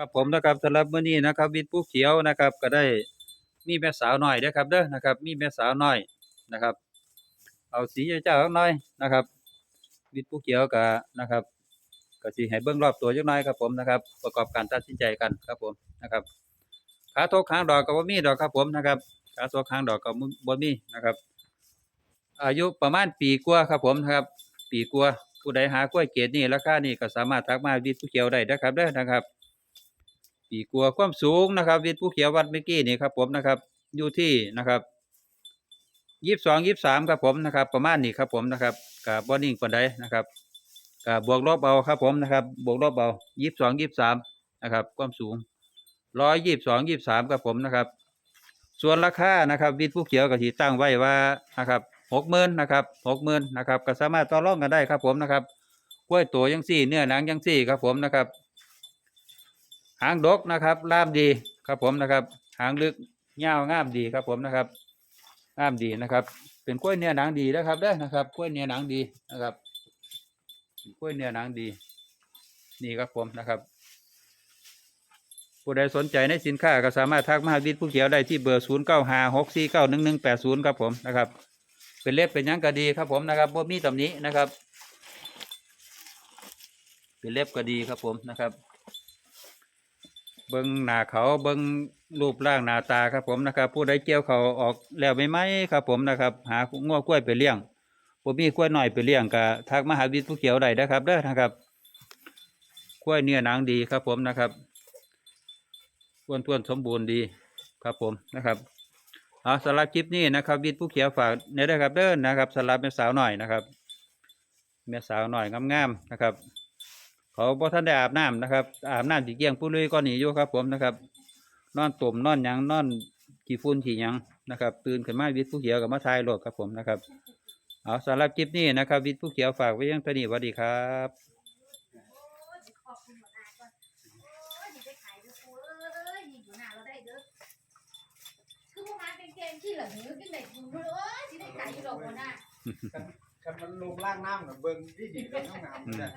ครับผมนะครับสำหรับมื้อนี้นะครับวิทย์ผู้เขียวนะครับ ก็ได้มีแม่สาวหน้อยเด้อครับเด้อนะครับ มีแม่สาวหน้อยนะครับ เอาสีเจ้าๆจักหน่อยนะครับ วิทย์ผู้เขียวก็นะครับก็สิให้เบิ่งรอบตัวจักหน่อยครับผมนะครับ ประกอบการตัดสินใจกันครับผมนะครับขาโทกหางดอกก็บ่มีดอกครับผมนะครับขาโทกหางดอกก็บ่บ่มีนะครับ อายุประมาณปีกว่าครับผมนะครับ ปีกว่าผู้ใดหากล้วยเกรดนี่ราคานี่ก็สามารถทักมาวิทย์ผู้เขียวได้นะครับเด้อนะครับ ปีกัวความสูงนะครับวิทย์ผู้เขียววัดเมื่อกี้นี่ครับผมนะครับอยู่ที่นะครับยี่สิบสองยี่สิบสามครับผมนะครับ ประมาณนี้ครับผมนะครับกับบอนิ่งปานใดนะครับกับบวกลบเอาครับผมนะครับ บวกลบเอายี่สิบสองยี่สิบสามนะครับ ความสูงร้อยยี่สิบสองยี่สิบสามครับผมนะครับ ส่วนราคานะครับ วิทย์ผู้เขียวก็ที่ตั้งไว้ว่านะครับหกหมื่นนะครับหกหมื่นนะครับก็สามารถต่อรองกันได้ครับผมนะครับกล้วยตัวยังสี่เนื้อหนังยังสี่ครับผมนะครับ หางดกนะครับล่ามดีครับผมนะครับ หางลึกยาวงามดีครับผมนะครับงามดีนะครับ เป็นกล้วยเนื้อหนังดีนะครับเด้อนะครับกล้วยเนื้อหนังดีนะครับกล้วยเนื้อหนังดี นี่ครับผมนะครับผู้ใดสนใจในสินค้าก็สามารถทักมาหาวิทย์ผู้เขียวได้ที่เบอร์ศูนย์เก้าห้าหกสี่เก้าหนึ่งหนึ่งแปดศูนย์ครับผมนะครับ เป็นเล็บเป็นยังก็ดีครับผมนะครับบ่มีตำหนินะครับ เป็นเล็บก็ดีครับผมนะครับ เบิ้งหน้าเขาเบิ้งรูปร่างหน้าตาครับผมนะครับ ผู้ใดเกี่ยวเขาออกแล้วไม่ไหมครับผมนะครับ หาง้อกล้วยไปเลี้ยงผมมีกล้วยหน่อยไปเลี้ยงก็ทักมาหาวิทย์ผู้เขียวได้นะครับเด้อนะครับกล้วยเนื้อหนังดีครับผมนะครับอ้วนท้วนสมบูรณ์ดีครับผมนะครับเอาสำหรับคลิปนี้นะครับวิทย์ผู้เขียวฝากเนี่ยได้อครับเด้อนะครับสำหรับแม่สาวหน่อยนะครับแม่สาวหน่อยงามๆนะครับ เขาบ่ทันได้อาบน้ำนะครับ อาบน้ำสีเกียงผู้ลุยก็หนีอยู่ครับ ผมนะครับ นอนตุ่มนอนหยังนอนขี้ฝุ่นขี้หยังนะครับตื่นขึ้นมาวิทย์ผู้เขียวกับมาทายโลดครับผมนะครับเอาสำหรับคลิปนี้นะครับ วิทย์ผู้เขียวฝากไว้ยังตัวนี้สวัสดีครับขอบคุณหมดอาก่อนโอ้ยไปขายด้วยกูเอ้ยอยู่หน้าเราได้เด้อคือพวกมันเป็นเกมที่เหลือหนูที่ไหนกูรู้เอ้ยที่ได้ขายอยู่ดอกหัวหน้าคันมันลงล่างน้ำน่ะเบิ่งดีดีๆก็งามๆเลย